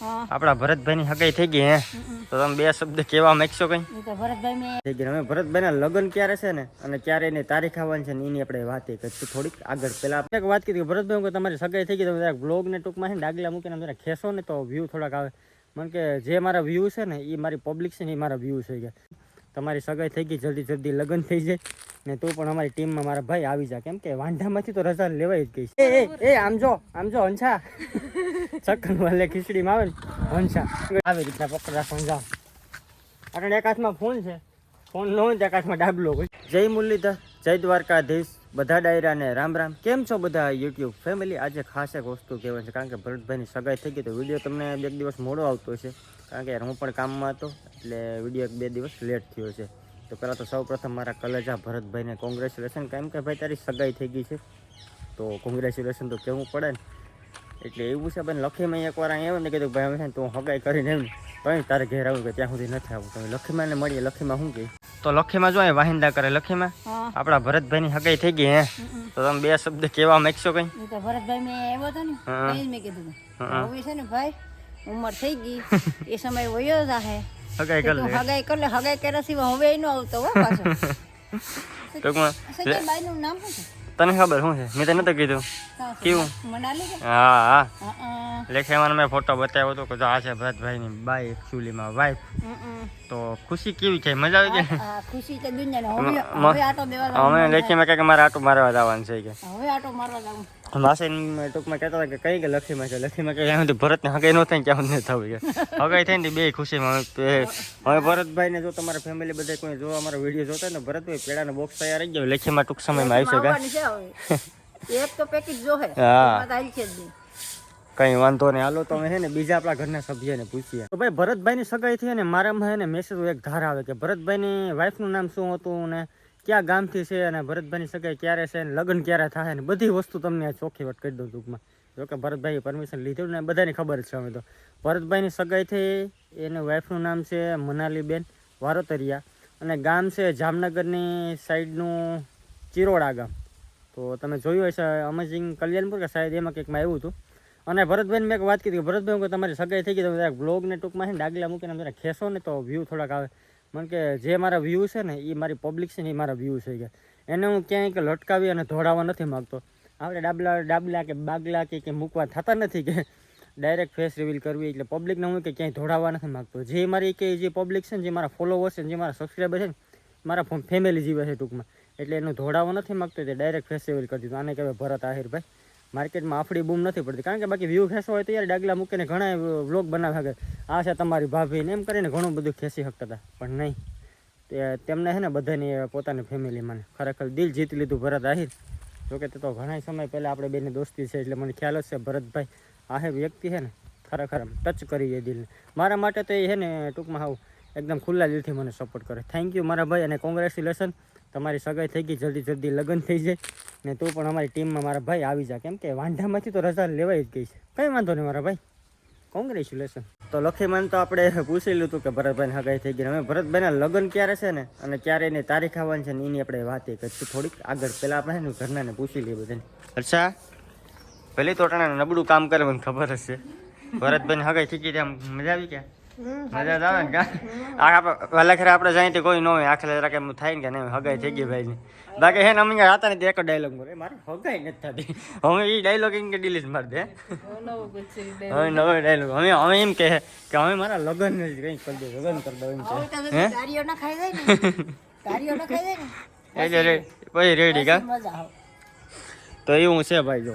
હા. ભરતભાઈ ની હગાઈ થઈ ગઈ હે. તો તમે બે શબ્દ કેવા માંગશો કઈ? ભરતભાઈ ભરતભાઈ ના લગ્ન ક્યારે છે ને? અને ક્યારે એની તારીખ આવવાની છે ને એની આપણે વાત કરીશું થોડીક આગળ પેલા આપણે એક વાત કરી ભરતભાઈ તમારી સગાઈ થઈ ગઈ તમે જરાક બ્લોગ ને ટૂંકમાં છે ને ડાગલા મૂકીને જરા ખેસો ને તો વ્યૂ થોડાક આવે. મને કે જે મારા વ્યૂ છે ને એ મારી પબ્લિક છે ને એ મારા વ્યૂ છે કે તમારી સગાઈ થઈ ગઈ જલ્દી જલ્દી લગ્ન થઈ જાય. ને તું પણ અમારી ટીમમાં મારા ભાઈ આવી જા. કેમ કે વાંઢામાંથી તો રજા લેવાય જ ગઈ છે. એ આમ જો આમ જો હંસા. ચક્કન વાલે ખીચડીમાં આવે ને હંસા. આવી રીતના પકડા સમજાવ આપણે એક હાથમાં ફોન છે. ફોન ન હોય એક હાથમાં ડાબલો હોય. જય મુરલીધર જય દ્વારકાધીશ બધા ડાયરાને રામ રામ. કેમ છો બધા યુટ્યુબ ફેમિલી? આજે ખાસ એક વસ્તુ કહેવાય છે કારણ કે ભરતભાઈની સગાઈ થઈ ગઈ તો વીડિયો તમને બે દિવસ મોડો આવતો છે કારણ કે હું પણ કામમાં હતો એટલે વીડિયો એક બે દિવસ લેટ થયો છે. તો પહેલાં તો સૌ પ્રથમ મારા કલેજા ભરતભાઈને કોંગ્રેચ્યુલેશન કેમ કે ભાઈ તારી સગાઈ થઈ ગઈ છે. તો કોંગ્રેચ્યુલેશન તો કહેવું પડે ને. એટલે એવું છે બેન લખીમાં એકવાર અહીંયા આવ્યો ને કીધું ભાઈ છે ને તું હગાઈ કરીને એમ તો તારે ઘેર આવું કે ત્યાં સુધી નથી આવું તમે લખીમાં ને મળીએ. લખીમાં શું કહે તો લખીમાં જો વાહિંદા કરે લખીમાં આપણા આપણા ભરતભાઈની હગાઈ થઈ ગઈ હે. તો તમે બે શબ્દ કેવા માંગશો કઈ? તો ભરતભાઈ મેં આવ્યો હતો ને મેં કીધું. હવે છે ને ભાઈ ઉંમર થઈ ગઈ. એ સમય વયો જાહે. હગાઈ કરી લે. હગાઈ કરી લે હગાઈ કર્યા સિવાય હવે એનો આવતો હો પાછો. ટૂંકમાં સગાઈ બાઈનું નામ શું છે? તને ખબર શું છે? મેં તને તો કીધું. કેવું? મનાલી કે હા હા. હા. મેં ફોટો બતાવ્યો હતો કે જો આ છે ભરતભાઈની બાઈ એકચ્યુઅલીમાં વાઈફ. તો ખુશી કેવી છે? મજા આવી ગઈ? ખુશી તો દુનિયાને. હવે આટો દેવા અમે જવાનું લેખીમાં કહે કે મારે આટું મારવા જવાનું છે કે. હવે આટો મારવા જવું. માસી ટૂંકમાં કહેતા હતા કે કઈ કે લખીમાં છે? લખીમાં કે ત્યાં સુધી ભરતને હગાઈ ન થાય ત્યાં સુધી થવું કે હગાઈ થઈ ને બે ખુશીમાં હવે ભરતભાઈ ભરતભાઈને જો તમારા ફેમિલી બધા કોઈ જો અમારો વીડિયો જોતા ને ભરતભાઈ પેડાનો બોક્સ તૈયાર રહી ગયો લેખીમાં ટૂંક સમયમાં આવી શકે એક તો પેકેજ જો હે. હા. તો કઈ વાંધો નહીં. હાલો તમે હે ને બીજા આપણા ઘરના સભ્યને પૂછીએ. તો ભાઈ ભરતભાઈની સગાઈ થઈ ને મારામાં હે ને મેસેજ એક ધાર આવે કે ભરતભાઈની વાઈફનું નામ શું હતું ને ક્યાં ગામથી છે અને ભરતભાઈની સગાઈ ક્યારે છે ને, લગ્ન ક્યારે થાય ને, બધી વસ્તુ તમને ચોખ્ખી વાત કરી દઉં ટૂંકમાં. જોકે ભરતભાઈએ પરમિશન લીધું ને, બધાની ખબર છે અમે તો. ભરતભાઈની સગાઈ થઈ એને વાઈફનું નામ છે મનાલીબેન વારોતરિયા અને ગામ છે જામનગરની સાઈડનું ચિરોડા ગામ. તો તમે જોયું હશે, અમેઝિંગ કલ્યાણપુર કે સાહેબ એમાં કંઈકમાં આવ્યું હતું. અને ભરતભાઈને મેં એક વાત કીધી કે ભરતભાઈ કે તમારી સગાઈ થઈ ગઈ તમે બ્લોગને ટૂંકમાં છે ને, ડાગલા મૂકીને જરા ખેંચો ને તો વ્યૂ થોડાક આવે. મને કે જે મારા વ્યૂ છે ને એ મારી પબ્લિક છે ને એ મારા વ્યૂ છે કે. એને હું ક્યાંય લટકાવી અને ધોડાવવા નથી માગતો. આપણે ડાબલા ડાબલા કે બાગલા કે કે મૂકવા થતા નથી કે ડાયરેક્ટ ફેસ રિવીલ કરવી એટલે પબ્લિકને હું કે ક્યાંય ધોડાવવા નથી માગતો. જે મારી કે જે પબ્લિક છે ને, જે મારા ફોલોવર્સ છે જે મારા સબસ્ક્રાઈબર છે ને, મારા ફેમિલી જીવે છે ટૂંકમાં. એટલે એનું ધોડાવવા નથી માગતો તે ડાયરેક્ટ ફેસ રિવીલ કરી દીધું. આને કહેવાય ભરત આહિરભાઈ માર્કેટમાં આફડી બૂમ નથી પડતી. કારણ કે બાકી વ્યૂ ખેંચવા હોય તો યાર ડાગલા મૂકીને ઘણા વ્લોગ બનાવ્યા કે આ છે તમારી ભાભીને એમ કરીને ઘણું બધું ખેંચી શકતા હતા. પણ નહીં. તે તેમને છે ને બધાની પોતાની ફેમિલીમાં ખરેખર દિલ જીતી લીધું ભરત આહિર. જોકે તે તો ઘણા સમય પહેલાં આપણે બેની દોસ્તી છે એટલે મને ખ્યાલ જ છે ભરતભાઈ આહિર વ્યક્તિ છે ને ખરેખર ટચ કરી એ દિલને. મારા માટે તો એ છે ને ટૂંકમાં આવું એકદમ ખુલ્લા દિલથી મને સપોર્ટ કરે. થેન્ક યુ મારા ભાઈ અને કોંગ્રેચ્યુલેશન તમારી સગાઈ થઈ ગઈ. જલ્દી જલ્દી લગ્ન થઈ જાય. ને તું પણ અમારી ટીમમાં મારા ભાઈ આવી જા. કેમ કે વાંઢામાંથી તો રજા લેવાઈ જ ગઈ છે. કંઈ વાંધો નહીં મારા ભાઈ. કોંગ્રેચ્યુલેશન તો લખીમાન તો આપણે પૂછી લીધું કે ભરતભાઈને હગાઈ થઈ ગઈ હવે ભરતભાઈના લગ્ન ક્યારે છે ને? અને ક્યારે એની તારીખ આવવાની છે ને એની આપણે વાત કરીશું થોડીક આગળ પહેલાં આપણે એનું ઘરનાને પૂછી લઈએ બધાને. અચ્છા. પેલી તો નબળું કામ કરે મને ખબર હશે. ભરતભાઈને હગાઈ થઈ ગઈ ત્યાં મજા આવી ગયા? મજા આવે ને કા? આપણે ખરે આપણે જાય કોઈ ન હોય આખરે જરા કે થાય ને કે નહીં હગાઈ થઈ ગઈ ભાઈની બાકી હે ને અમે હતા ને એક ડાયલોગ બોલે મારે હગાઈ નથી થતી. હવે એ ડાયલોગ એમ કે ડિલીટ મારી દે. હવે નવો ડાયલોગ હવે હવે એમ કહે કે હવે મારા લગ્ન જ કંઈક કરી દે લગ્ન કરી દો એમ છે તો ગાડીઓ ના ખાઈ જાય ને? ગાડીઓ ના ખાઈ જાય ને? એટલે રે પછી રેડી કા તો એવું છે ભાઈ જો.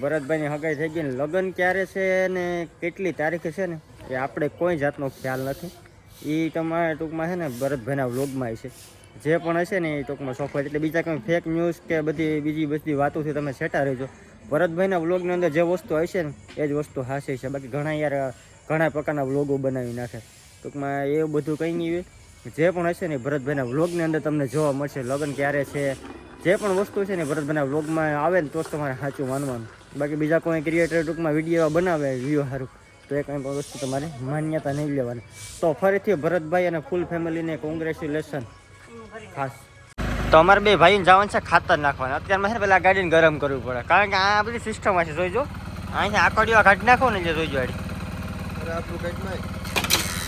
ભરતભાઈની હગાઈ થઈ ગઈ ને લગ્ન ક્યારે છે ને કેટલી તારીખે છે ને, એ આપણે કોઈ જાતનો ખ્યાલ નથી. એ તમારે ટૂંકમાં છે ને ભરતભાઈના વ્લોગમાં છે. જે પણ હશે ને એ ટૂંકમાં સોફ્ટવેર એટલે બીજા કંઈ ફેક ન્યૂઝ કે બધી બીજી બધી વાતોથી તમે સેટા રહેજો. ભરતભાઈના વ્લોગની અંદર જે વસ્તુ હશે ને, એ જ વસ્તુ હાસે છે. બાકી ઘણા યાર, ઘણા પ્રકારના વ્લોગો બનાવી નાખે. ટૂંકમાં એવું બધું કંઈ નહીં હોય. જે પણ હશે ને ભરતભાઈના વ્લોગની અંદર તમને જોવા મળશે. લગ્ન ક્યારે છે જે પણ વસ્તુ છે ને ભરતભાઈના વ્લોગમાં આવે ને તો જ તમારે સાચું માનવાનું. બાકી બીજા કોઈ ક્રિએટર ટૂંકમાં વીડિયો બનાવે વ્યૂ સારું તો એ કંઈ પણ વસ્તુ તમારે માન્યતા નહીં લેવાની. તો ફરીથી ભરતભાઈ અને ફૂલ ફેમિલીને કોંગ્રેચ્યુલેશન ખાસ. તો અમારે બે ભાઈને જવાનું છે ખાતર નાખવાનું. અત્યારમાં છે ને પેલા ગાડીને ગરમ કરવું પડે. કારણ કે આ બધી સિસ્ટમ હશે જોઈજો અહીંયા આકડીઓ કાઢી નાખો ને એટલે જોઈજો આડી.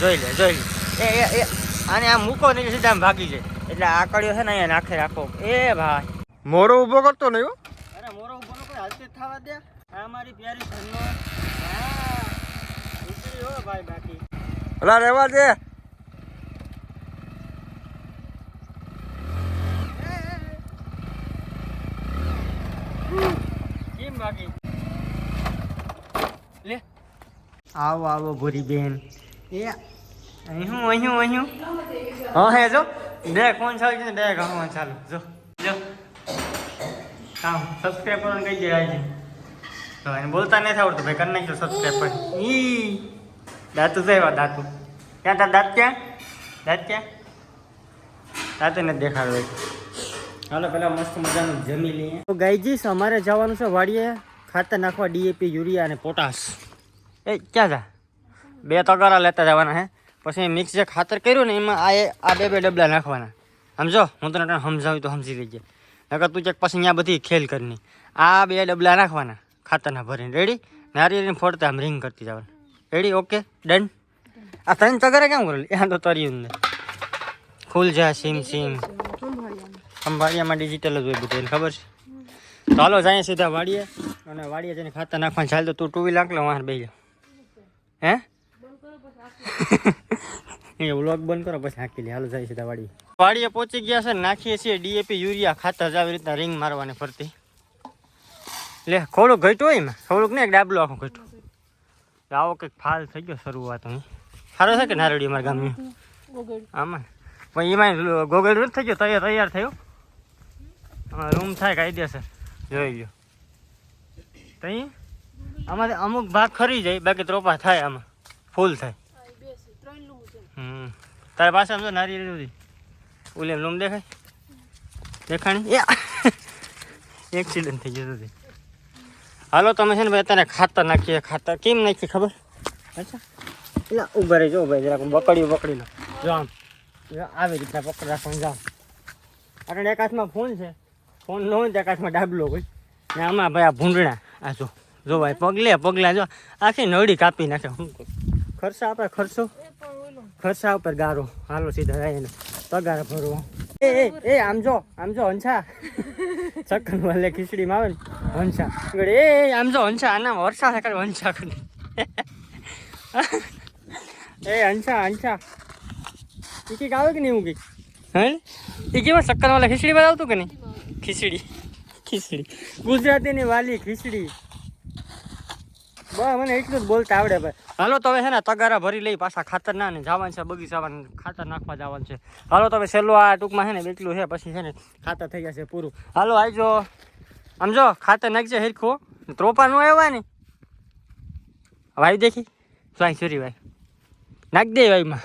જોઈ લે જોઈ લે. એ એ એ. આને આમ મૂકો ને સીધા આમ ભાગી જાય. એટલે આ કડિયો છે ને અહીંયા નાખે રાખો. એ ભાઈ. મોરો ઊભો કરતો નહીં હો. અરે મોરો ઉપર કોઈ હાલતી થવા દે. આ મારી પ્યારી ધનનો હા. ઉતરી હો ભાઈ બાકી. અલા રહેવા દે. કેમ બાકી? લે. આવો આવો ભૂરી બેન. એ અહીં અહીં અહીં હા હે જો. બે કોણ ચાલુ છે? ને બે ઘણું ચાલુ. જો જો. કામ સબસ્ક્રાઈબ કરવાનું કહી દે આજે. તો એને બોલતા નથી આવડતું ભાઈ કરી નાખજો સબસ્ક્રાઈબ પર. ઈ દાંતુ જાય દાંતુ. ક્યાં તાર દાંત ક્યાં? દાંત ક્યાં? દાંત નથી દેખાડવે હાલો પેલા મસ્ત મજાનું જમી લઈએ. તો ગાયજી અમારે જવાનું છે વાડીએ. ખાતર નાખવા ડીએપી યુરિયા અને પોટાશ. એ ક્યાં જા? બે તગારા લેતા જવાના હે. પછી મિક્સ જે ખાતર કર્યું ને એમાં આ એ- આ બે બે ડબલા નાખવાના. સમજો? હું તને તને સમજાવું તો સમજી લેજે. નકર તું ચેક પછી અહીંયા બધી ખેલ કરની. આ બે ડબલા નાખવાના, ખાતરના ભરીને. રેડી નારિયેળીને ફોડતા, આમ રિંગ કરતી જવાનું. રેડી ઓકે ડન આ ત્રણ તગારા કેમ કરેલી ત્યાં તો તર્યું ને ફૂલ જા, સીમ સીમ. ખંભાળિયામાં ડિજિટલ જ હોય બધું, એને ખબર છે? તો હાલો જાય સીધા વાડીએ. અને વાડીએ જઈને ખાતર નાખવાનું. ચાલ તો તું ટુ વ્હીલ લાગલો વાહન બેસી જા હે? એ વ્લોગ બંધ કરો, પછી હાકી લે. હાલો, જાય સીધા વાડી વાડીએ પહોંચી ગયા છે, નાખીએ છીએ ડીએપી યુરિયા, ખાતર જ આવી રીતના રિંગ મારવાની ફરતી. લે થોડુંક ઘટ્યું હોય એમાં? થોડુંક ને એક ડાબલું આખું ઘટ્યું. આવો કંઈક ફાલ થઈ ગયો શરૂઆત સારો છે કે નારડી અમારા ગામની? આમાં. પણ એમાં ગોગલ થઈ ગયો, તૈયાર તૈયાર થયો. રૂમ થાય કાયદેસર જોઈ ગયો તઈ? આમાંથી અમુક ભાગ ખરી જાય, બાકી ત્રોપા થાય આમાં. ફૂલ થાય. હમ. તારે પાસે આમ તો નારી નથી ઓલે લૂમ દેખાય? દેખાણી? એક્સિડન્ટ થઈ જતું હતી હાલો, તમે છે ને ભાઈ અત્યારે ખાતર નાખીએ. ખાતર કેમ નાખીએ ખબર? અચ્છા. એટલે ઊભા રહી જો ભાઈ જરાક બકડી પકડી લો. જો આમ. આવી રીતના પકડ રાખવાનું જાઓ આપણે એક હાથમાં ફોન છે. ફોન ન હોય એક હાથમાં ડાબલો હોય. ને આમાં ભાઈ આ ભૂંડણા. આ જો. જો ભાઈ, પગલે, પગલા જો. આખી નળી કાપી નાખે. શું ખર્ચા આપણે ખર્ચો? ખર્ચા ઉપર ગારો. હાલો સીધા જાય એને પગાર ભરવો. એ એ આમ જો આમ જો, હંસા. ચક્કન વાલે ખીચડીમાં આવે ને, હંસા. એ આમ જો, હંસા, આના થાય કરે હંસા એ, હંસા હંસા. એ કંઈક કે નહીં હું કંઈક? હે? એ કેવા ચક્કર ખીચડી ખીચડીમાં આવતું કે નહીં? ખીચડી. ખીચડી. ગુજરાતીની વાલી ખીચડી. બસ મને એટલું જ બોલતા આવડે ભાઈ. હાલો, તો હવે છે ને તગારા ભરી લઈ પાછા ખાતર ના ને જવાનું છે, બગીચામાં ખાતર નાખવા જવાનું છે. હાલો, તો હવે છેલ્લું આ ટૂંકમાં છે ને બેટલું છે, પછી છે ને ખાતર થઈ જશે પૂરું. હાલો આવજો આમ જો, ખાતર નાખજે હિરખું ત્રોપા નો આવ્યા ને? વાઈ દેખી. સ્વાઈ ચોરી ભાઈ. નાખ દે વાઈમાં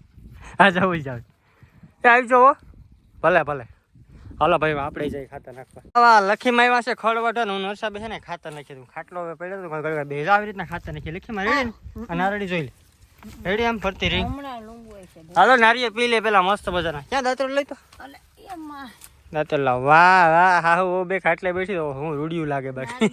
હા, જવું જાવ એ આવી જાઓ ભલે ભલે. હાલો ભાઈ આપણે જઈ ખાતર નાખવા. આવા લખીમાં આવ્યા છે ખળવટ હું નરસાબે છે ને ખાતર નાખી દઉં. ખાટલો હવે પડ્યો તો ઘડી ભેગા આવી રીતના ખાતર નાખી. લખીમાં રેડી અને આ જોઈ લે. રેડી આમ ફરતી રહી. હમણાં લૂંબુ હોય છે હાલો નારિયેળ પી લે પેલા મસ્ત મજાના. ક્યાં દાતરો લઈ તો? દાતર લાવ. વાહ વાહ હા હું બે ખાટલે બેઠી તો હું રૂડિયું લાગે બાકી?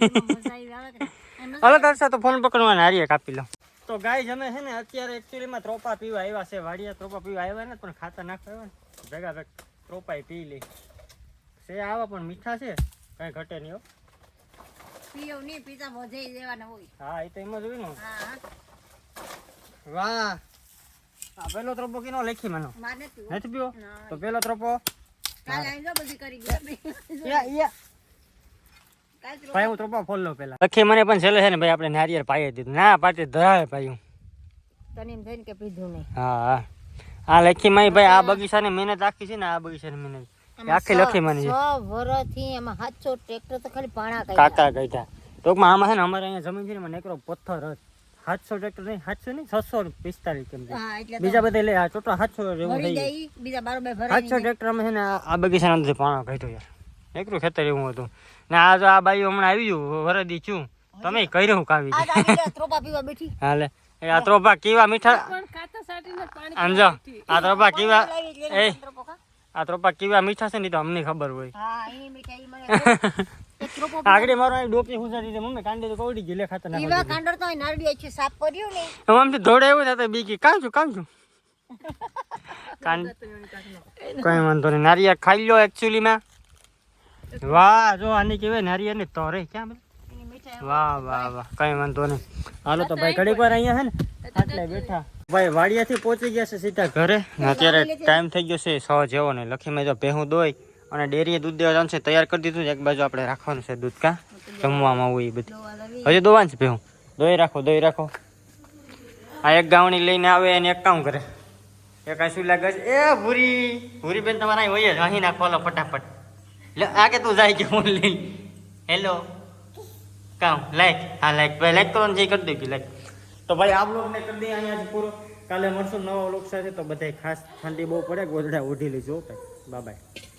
હાલો કરશા તો ફોન પકડવા નારિયેળ કાપી લઉં. તો ગાય જમે છે ને અત્યારે એકચ્યુઅલીમાં ત્રોપા પીવા આવ્યા છે. વાડિયા ત્રોપા પીવા આવ્યા ને પણ ખાતર નાખવા આવ્યા ને. ભેગા ભેગ ત્રોપાય પી લે. છે આવા પણ મીઠા છે. કઈ ઘટે નહીં પીઓ નહીં પીતા વધે દેવાના હોય. હા એ તો એમ જ હોય ને. હા. વાહ. આ પેલો ત્રોપો કિનો લખી મને? માર નથી પીવો? તો પેલો ત્રોપો? કાલે આઈ જાઓ બધી કરી ગયા. યા યા. ભાઈ હું ત્રોપા ફોલ પેલા લખી મને પણ છેલ્લે છે ને ભાઈ આપણે નારિયેળ પાઈ દીધું. ના પાટી ધરાવે પાયું તને એમ થઈને કે પીધું નહીં. હા હા. આ લખી માય ભાઈ આ બગીચાની મહેનત આખી છે ને આ બગીચાની મહેનત. આખી લખી મને વરથી એમાં સાચો ટ્રેક્ટર તો ખાલી પાણા કર્યા કાકા કહીતા ટૂંકમાં આમાં છે ને અમારે અહીંયા જમીન છે ને મને એકરો પથ્થર જ. સાતસો ટ્રેક્ટર નહીં સાતસો નહીં છસો પિસ્તાલીસ કેમ કે. હા એટલે તો બીજા બધા લે આ ટોટલ સાતસો એવું થઈ બીજા બારોબાર સાતસો ટ્રેક્ટર અમે છે ને આ બગીચાના અંદર પાણા કાઢ્યો યાર. એકરું ખેતર એવું હતું. ને આ જો આ બાઈઓ હમણાં આવી ગયું વરદી છું. તમે કર્યું કાવી ત્રોપા પીવા બેઠી. હાલે. આ ત્રોપા કેવા મીઠા આમ જો આ ત્રોપા કેવા એ. આ ત્રોપા કેવા મીઠા છે ને તો અમને ખબર હોય. આગળ મારો અહીં ડોકી હુંસારી મમ્મી કાંડે તો કવડી ગઈ લે ખાતર નાખો ઈવા કાંડર તો નારડી છે સાફ કર્યું ને. દોડે એવું થતા બીકી કઈ વાંધો નહીં. નારિયેળ ખાઈ લો એકચ્યુઅલી માં. વાહ જો આની કહેવાય નારિયેળ ને ક્યાં બધું? એની મીઠાઈ વાહ વાહ વાહ. કઈ વાંધો નહીં. હાલો તો ભાઈ ઘડીક વાર અહીંયા છે ને? આટલે બેઠા. ભાઈ વાડિયાથી પહોંચી ગયા છે સીધા ઘરે. અત્યારે ટાઈમ થઈ ગયો છે સો જેવો ને. લખીમાં જો ભેહું દોઈ અને ડેરીએ દૂધ દેવા જવાનું છે તૈયાર કરી દીધું છે. એક બાજુ આપણે રાખવાનું છે દૂધ કા? જમવામાં આવું એ બધું. હજુ દોવાનું છે ભેહું. દોઈ રાખો દોઈ રાખો. આ એક ગાવણી લઈને આવે અને એક કામ કરે. એ આ શું લાગે છે? એ ભૂરી. ભૂરી બેન તમારા અહીં હોય જ. અહીં ના ખોલો ફટાફટ. લે આ કે તું જાય કે હું લઈ? હેલો. કામ લાઈક હા લાઈક ભાઈ લાઈક કરવાનું એ કરી દે લાઈક તો ભાઈ આ બ્લોગને કરી દઈએ અહીંયા પૂરો કાલે મળશું નવા બ્લોગ સાથે તો બધાય ખાસ ઠંડી બહુ પડે ગોદડા ઉઢી લેજો ભાઈ બાય